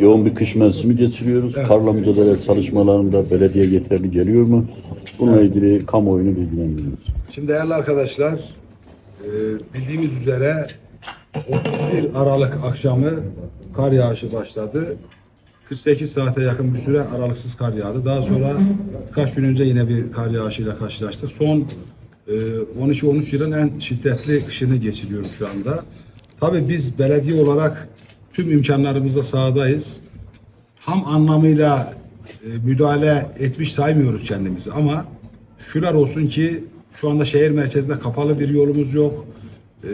yoğun bir kış mevsimi geçiriyoruz. Karla mücadele çalışmalarında belediye yeterli geliyor mu? Bununla ilgili kamuoyunu bilgilendiriyoruz. Şimdi değerli arkadaşlar, e, bildiğimiz üzere 31 Aralık akşamı kar yağışı başladı. 48 saate yakın bir süre aralıksız kar yağdı. Daha sonra birkaç gün önce yine bir kar yağışıyla karşılaştık. Son e, 12-13 yılın en şiddetli kışını geçiriyoruz şu anda. Tabii biz belediye olarak tüm imkanlarımızla sahadayız. Tam anlamıyla e, müdahale etmiş saymıyoruz kendimizi ama şükürler olsun ki şu anda şehir merkezinde kapalı bir yolumuz yok. E,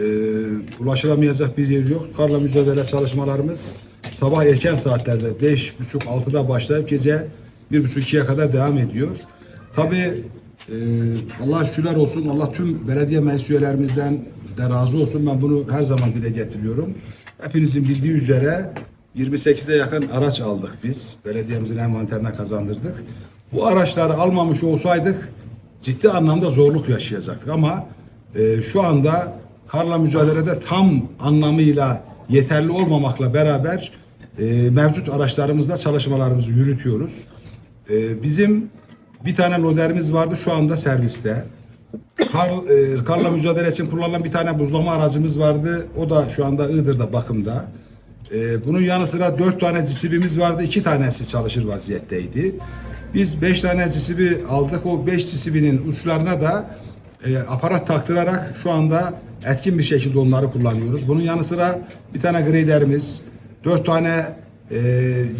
ulaşılamayacak bir yer yok. Karla mücadele çalışmalarımız sabah erken saatlerde 5.30-6'da başlayıp gece 1.30-2'ye kadar devam ediyor. Tabii e, Allah şükürler olsun. Allah tüm belediye meclis üyelerimizden de razı olsun. Ben bunu her zaman dile getiriyorum. Hepinizin bildiği üzere 28'e yakın araç aldık biz. Belediyemizin envanterine kazandırdık. Bu araçları almamış olsaydık ciddi anlamda zorluk yaşayacaktık ama e, şu anda karla mücadelede tam anlamıyla yeterli olmamakla beraber e, mevcut araçlarımızla çalışmalarımızı yürütüyoruz. E, bizim bir tane loderimiz vardı şu anda serviste. Kar, e, karla mücadele için kullanılan bir tane buzlama aracımız vardı. O da şu anda Iğdır'da bakımda. E, bunun yanı sıra dört tane cisibimiz vardı. iki tanesi çalışır vaziyetteydi. Biz beş tane cisibi aldık. O beş cisibinin uçlarına da e, aparat taktırarak şu anda etkin bir şekilde onları kullanıyoruz. Bunun yanı sıra bir tane graderimiz, dört tane e,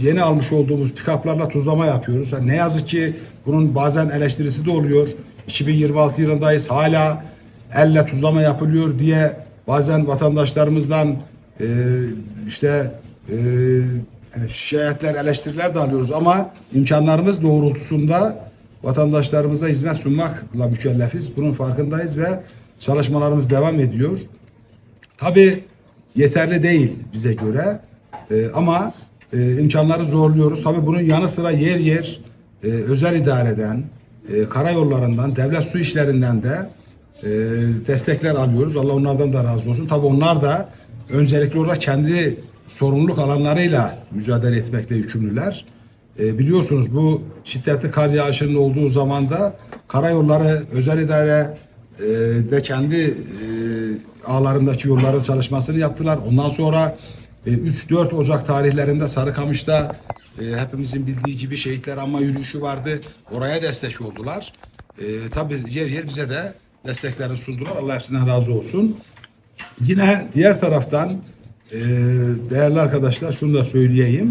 yeni almış olduğumuz pikaplarla tuzlama yapıyoruz. Yani ne yazık ki bunun bazen eleştirisi de oluyor. 2026 yılındayız hala elle tuzlama yapılıyor diye bazen vatandaşlarımızdan e, işte e, şikayetler, eleştiriler de alıyoruz ama imkanlarımız doğrultusunda vatandaşlarımıza hizmet sunmakla mükellefiz. Bunun farkındayız ve çalışmalarımız devam ediyor. Tabii yeterli değil bize göre Ee, ama e, imkanları zorluyoruz. Tabii bunun yanı sıra yer yer e, özel idareden, e, karayollarından, devlet su işlerinden de e, destekler alıyoruz. Allah onlardan da razı olsun. Tabii onlar da öncelikli olarak kendi sorumluluk alanlarıyla mücadele etmekle yükümlüler. E, biliyorsunuz bu şiddetli kar yağışının olduğu zaman da karayolları özel idare e, de kendi e, ağlarındaki yolların çalışmasını yaptılar. Ondan sonra 3-4 Ocak tarihlerinde Sarıkamış'ta e, hepimizin bildiği gibi şehitler anma yürüyüşü vardı. Oraya destek oldular. E, tabii yer yer bize de desteklerini sundular. Allah hepsinden razı olsun. Yine diğer taraftan e, değerli arkadaşlar şunu da söyleyeyim.